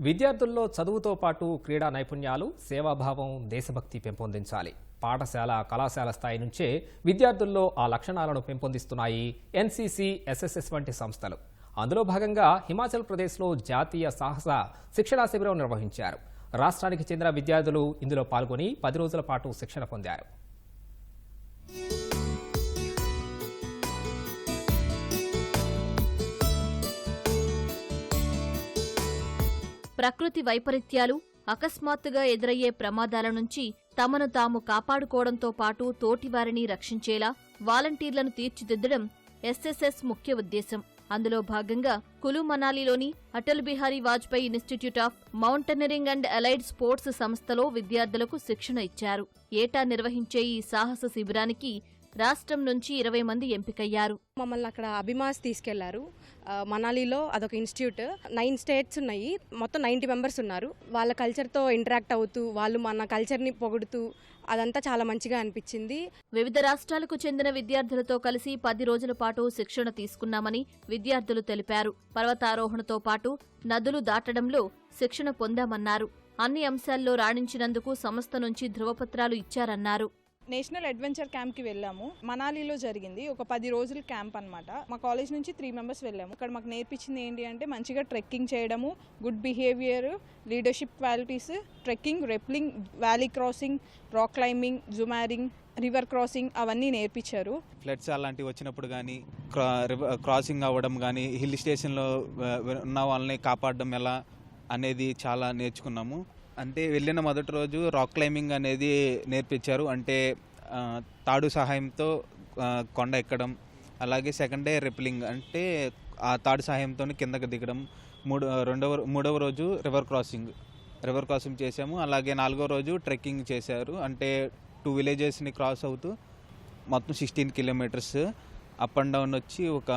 విద్యార్థుల్లో చదువుతో పాటు క్రీడా నైపుణ్యాలు సేవాభావం దేశభక్తి పెంపొందించాలి. పాఠశాల కళాశాల స్థాయి నుంచే విద్యార్థుల్లో ఆ లక్షణాలను పెంపొందిస్తున్నాయి ఎన్సీసీ ఎస్ఎస్ఎస్ వంటి సంస్థలు. అందులో భాగంగా హిమాచల్ ప్రదేశ్లో జాతీయ సాహస శిక్షణా శిబిరం నిర్వహించారు. రాష్ట్రానికి చెందిన విద్యార్థులు ఇందులో పాల్గొని పది రోజుల పాటు శిక్షణ పొందారు. ప్రకృతి వైపరీత్యాలు అకస్మాత్తుగా ఎదురయ్యే ప్రమాదాల నుంచి తమను తాము కాపాడుకోవడంతో పాటు తోటివారిని రక్షించేలా వాలంటీర్లను తీర్చిదిద్దడం ఎస్ఎస్ఎస్ ముఖ్య ఉద్దేశం. అందులో భాగంగా Kullu మనాలిలోని Atal Bihari Vajpayee institute of mountaineering and allied sports సంస్థలో విద్యార్థులకు శిక్షణ ఇచ్చారు. ఏటా నిర్వహించే ఈ సాహస శిబిరానికి రాష్ట్రం నుంచి ఇరవై మంది ఎంపికయ్యారు. మమ్మల్ని అక్కడ అభిమాస్ తీసుకెళ్ళారు. మనాలిలో అదొక ఇన్స్టిట్యూట్. నైన్ స్టేట్స్ ఉన్నాయి. మొత్తం నైంటీ మెంబర్స్ ఉన్నారు. వాళ్ళ కల్చర్తో ఇంటరాక్ట్ అవుతూ వాళ్ళు మన కల్చర్ని పొగుడుతూ అదంతా చాలా మంచిగా అనిపించింది. వివిధ రాష్ట్రాలకు చెందిన విద్యార్థులతో కలిసి పది రోజుల పాటు శిక్షణ తీసుకున్నామని విద్యార్థులు తెలిపారు. పర్వతారోహణతో పాటు నదులు దాటడంలో శిక్షణ పొందామన్నారు. అన్ని అంశాల్లో రాణించినందుకు సంస్థ నుంచి ధృవపత్రాలు ఇచ్చారన్నారు. నేషనల్ అడ్వెంచర్ క్యాంప్కి వెళ్ళాము. మనాలిలో జరిగింది. ఒక పది రోజుల క్యాంప్ అన్నమాట. మా కాలేజ్ నుంచి త్రీ మెంబర్స్ వెళ్ళాము. ఇక్కడ మాకు నేర్పించింది ఏంటి అంటే మంచిగా ట్రెక్కింగ్ చేయడము good behaviour leadership qualities trekking rappelling valley crossing rock climbing jumaring river crossing అవన్నీ నేర్పించారు. ఫ్లడ్స్ అలాంటివి వచ్చినప్పుడు కానీ క్రా రివ- క్రాసింగ్ అవ్వడం కానీ హిల్ స్టేషన్లో ఉన్న వాళ్ళని కాపాడడం ఎలా అనేది చాలా నేర్చుకున్నాము. అంటే వెళ్ళిన మొదటి రోజు రాక్ క్లైంబింగ్ అనేది నేర్పించారు. అంటే తాడు సహాయంతో కొండ ఎక్కడం అలాగే సెకండ్ డే రిప్లింగ్ అంటే ఆ తాడు సహాయంతో కిందకు దిగడం మూడు రెండవ మూడవ రోజు రివర్ క్రాసింగ్ రివర్ క్రాసింగ్ చేసాము అలాగే నాలుగో రోజు ట్రెక్కింగ్ చేశారు. అంటే టూ విలేజెస్ని క్రాస్ అవుతూ మొత్తం sixteen kilometres up and down వచ్చి ఒక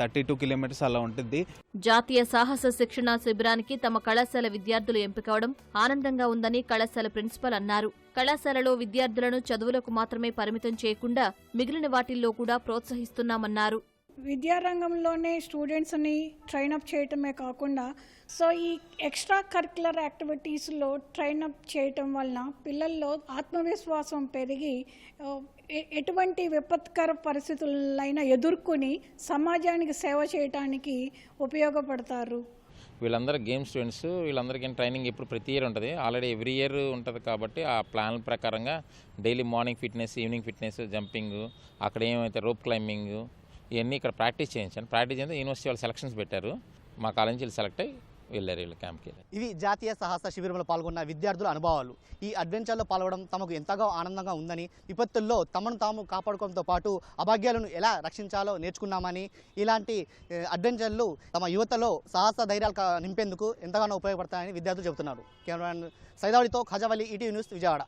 థర్టీ టూ కిలోమీటర్స్ అలా ఉంటుంది. జాతీయ సాహస శిక్షణ శిబిరానికి తమ కళాశాల విద్యార్థులు ఎంపికవడం ఆనందంగా ఉందని కళాశాల ప్రిన్సిపల్ అన్నారు. కళాశాలలో విద్యార్థులను చదువులకు మాత్రమే పరిమితం చేయకుండా మిగిలిన వాటిల్లో కూడా ప్రోత్సహిస్తున్నామన్నారు. విద్యారంగంలోనే స్టూడెంట్స్ని ట్రైన్అప్ చేయటమే కాకుండా సో ఈ ఎక్స్ట్రా కరికులర్ యాక్టివిటీస్లో ట్రైన్అప్ చేయటం వలన పిల్లల్లో ఆత్మవిశ్వాసం పెరిగి ఎటువంటి విపత్కర పరిస్థితులైనా ఎదుర్కొని సమాజానికి సేవ చేయటానికి ఉపయోగపడతారు. వీళ్ళందరూ గేమ్ స్టూడెంట్స్ వీళ్ళందరికీ ట్రైనింగ్ ఇప్పుడు ప్రతి ఇయర్ ఉంటుంది. ఆల్రెడీ ఎవ్రీ ఇయర్ ఉంటుంది కాబట్టి ఆ ప్లాన్ ప్రకారంగా daily morning fitness evening fitness jumping అక్కడ ఏమైతే రోప్ క్లైంబింగ్ ఇవన్నీ ఇక్కడ ప్రాక్టీస్ చేయించాను. ప్రాక్టీస్ చేస్తే యూనివర్సిటీ వాళ్ళు సెలక్షన్స్ పెట్టారు. మా కాలేజీ నుంచి సెలెక్ట్ అయ్యి వెళ్ళారు వీళ్ళు క్యాంప్కి ఇవి జాతీయ సాహస శిబిరంలో పాల్గొన్న విద్యార్థుల అనుభవాలు. ఈ అడ్వెంచర్లో పాల్గొనడం తమకు ఎంతగా ఆనందంగా ఉందని విపత్తుల్లో తమను తాము కాపాడుకోవడంతో పాటు అభాగ్యాలను ఎలా రక్షించాలో నేర్చుకున్నామని ఇలాంటి అడ్వెంచర్లు తమ యువతలో సాహస ధైర్యాలు నింపేందుకు ఎంతగానో ఉపయోగపడతాయని విద్యార్థులు చెబుతున్నారు. కెమెరామెన్ సైదావళితో ఖజావలి ఈటీవీ న్యూస్ విజయవాడ.